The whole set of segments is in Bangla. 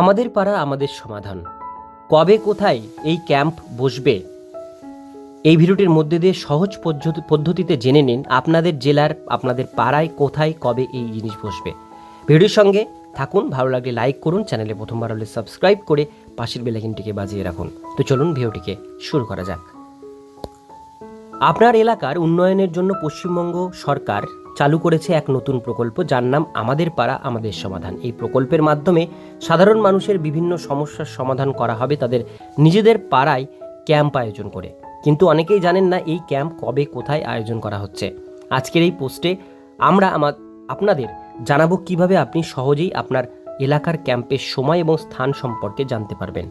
আমাদের পাড়া আমাদের সমাধান। কবে কোথায় এই ক্যাম্প বসবে? এই ভিডিওটির মধ্যে দিয়ে সহজ পদ্ধতি পদ্ধতিতে জেনে নিন আপনাদের জেলার, আপনাদের পাড়ায় কোথায় কবে এই জিনিস বসবে। ভিডিওর সঙ্গে থাকুন, ভালো লাগলে লাইক করুন, চ্যানেলে প্রথমবার হলে সাবস্ক্রাইব করে পাশের বেলাইকিনটিকে বাজিয়ে রাখুন। তো চলুন ভিডিওটিকে শুরু করা যাক। আপনার এলাকার উন্নয়নের জন্য পশ্চিমবঙ্গ সরকার চালু করেছে এক নতুন প্রকল্প যার নাম আমাদের পাড়া, আমাদের সমাধান। এই প্রকল্পের মাধ্যমে সাধারণ মানুষের বিভিন্ন সমস্যার সমাধান করা হবে তাদের নিজেদের পাড়ায় ক্যাম্প আয়োজন করে। কিন্তু অনেকেই জানেন না এই ক্যাম্প কবে, কোথায় আয়োজন করা হচ্ছে। আজকের এই পোস্টে আমরা আমার আপনাদের জানাব কীভাবে আপনি সহজেই আপনার এলাকার ক্যাম্পের সময় এবং স্থান সম্পর্কে জানতে পারবেন।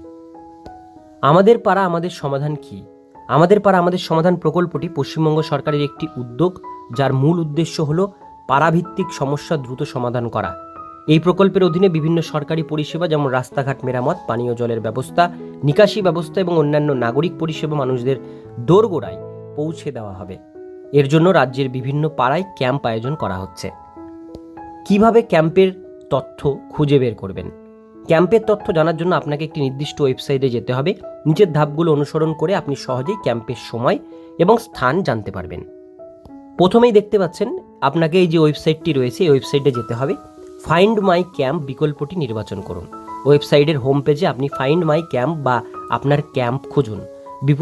আমাদের পাড়া, আমাদের সমাধান কি? আমাদের পাড়া, আমাদের সমাধান প্রকল্পটি পশ্চিমবঙ্গ সরকারের একটি উদ্যোগ। যার মূল উদ্দেশ্য হল পাড়াভিত্তিক সমস্যা দ্রুত সমাধান করা। এই প্রকল্পের অধীনে বিভিন্ন সরকারি পরিষেবা যেমন রাস্তাঘাট মেরামত, পানীয় জলের ব্যবস্থা, নিকাশি ব্যবস্থা এবং অন্যান্য নাগরিক পরিষেবা মানুষদের দোরগোড়ায় পৌঁছে দেওয়া হবে। এর জন্য রাজ্যের বিভিন্ন পাড়ায় ক্যাম্প আয়োজন করা হচ্ছে। কীভাবে ক্যাম্পের তথ্য খুঁজে বের করবেন? ক্যাম্পের তথ্য জানার জন্য আপনাকে একটি নির্দিষ্ট ওয়েবসাইটে যেতে হবে। নিচের ধাপগুলো অনুসরণ করে আপনি সহজেই ক্যাম্পের সময় এবং স্থান জানতে পারবেন। প্রথমেই দেখতে পাচ্ছেন আপনাকে এই যে ওয়েবসাইটটি রয়েছে, এই ওয়েবসাইটে যেতে হবে। ফাইন্ড মাই ক্যাম্প বিকল্পটি নির্বাচন করুন। ওয়েবসাইটের হোম পেজে আপনি ফাইন্ড মাই ক্যাম্প বা আপনার ক্যাম্প খুঁজুন।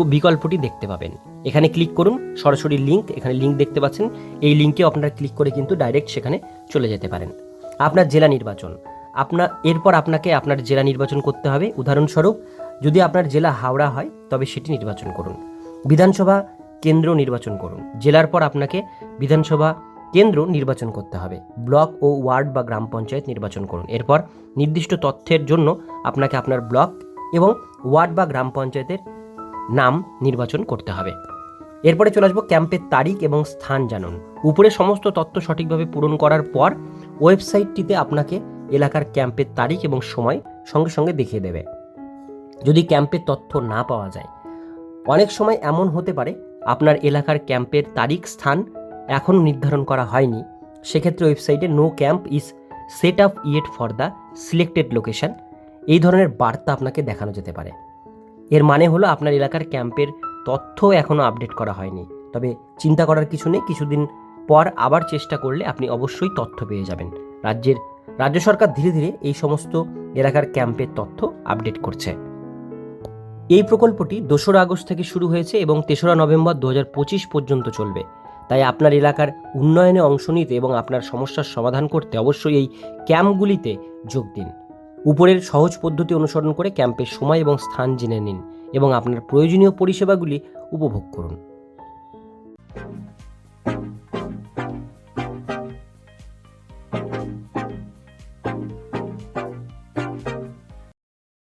বিকল্পটি দেখতে পাবেন। এখানে ক্লিক করুন, সরাসরি লিঙ্ক এখানে লিঙ্ক দেখতে পাচ্ছেন। এই লিঙ্কে আপনারা ক্লিক করে কিন্তু ডাইরেক্ট সেখানে চলে যেতে পারেন। আপনার জেলা নির্বাচন। আপনার, এরপর আপনাকে আপনার জেলা নির্বাচন করতে হবে। উদাহরণস্বরূপ, যদি আপনার জেলা হাওড়া হয়, তবে সেটি নির্বাচন করুন। বিধানসভা কেন্দ্র নির্বাচন করুন। জেলার পর আপনাকে বিধানসভা কেন্দ্র নির্বাচন করতে হবে। ব্লক ও ওয়ার্ড বা গ্রাম পঞ্চায়েত নির্বাচন করুন। এরপর নির্দিষ্ট তথ্যের জন্য আপনাকে আপনার ব্লক এবং ওয়ার্ড বা গ্রাম পঞ্চায়েতের নাম নির্বাচন করতে হবে। এরপরে চলে আসব ক্যাম্পের তারিখ এবং স্থান জানুন। উপরে সমস্ত তথ্য সঠিকভাবে পূরণ করার পর ওয়েবসাইটটিতে আপনাকে এলাকার ক্যাম্পের তারিখ এবং সময় সঙ্গে সঙ্গে দেখিয়ে দেবে। যদি ক্যাম্পের তথ্য না পাওয়া যায়, অনেক সময় এমন হতে পারে আপনার এলাকার ক্যাম্পের তারিখ, স্থান এখনও নির্ধারণ করা হয়নি। সেক্ষেত্রে ওয়েবসাইটে no camp is set up yet for the selected location. এই ধরনের বার্তা আপনাকে দেখানো যেতে পারে। এর মানে হলো আপনার এলাকার ক্যাম্পের তথ্য এখনও আপডেট করা হয়নি। তবে চিন্তা করার কিছু নেই, কিছুদিন পর আবার চেষ্টা করলে আপনি অবশ্যই তথ্য পেয়ে যাবেন। রাজ্যের, রাজ্য সরকার ধীরে ধীরে এই সমস্ত এলাকার ক্যাম্পের তথ্য আপডেট করছে। এই প্রকল্পটি দোসরা আগস্ট থেকে শুরু হয়েছে এবং তেসরা নভেম্বর দু হাজার পঁচিশ পর্যন্ত চলবে। তাই আপনার এলাকার উন্নয়নে অংশ নিতে এবং আপনার সমস্যার সমাধান করতে অবশ্যই এই ক্যাম্পগুলিতে যোগ দিন। উপরের সহজ পদ্ধতি অনুসরণ করে ক্যাম্পের সময় এবং স্থান জেনে নিন এবং আপনার প্রয়োজনীয় পরিষেবাগুলি উপভোগ করুন।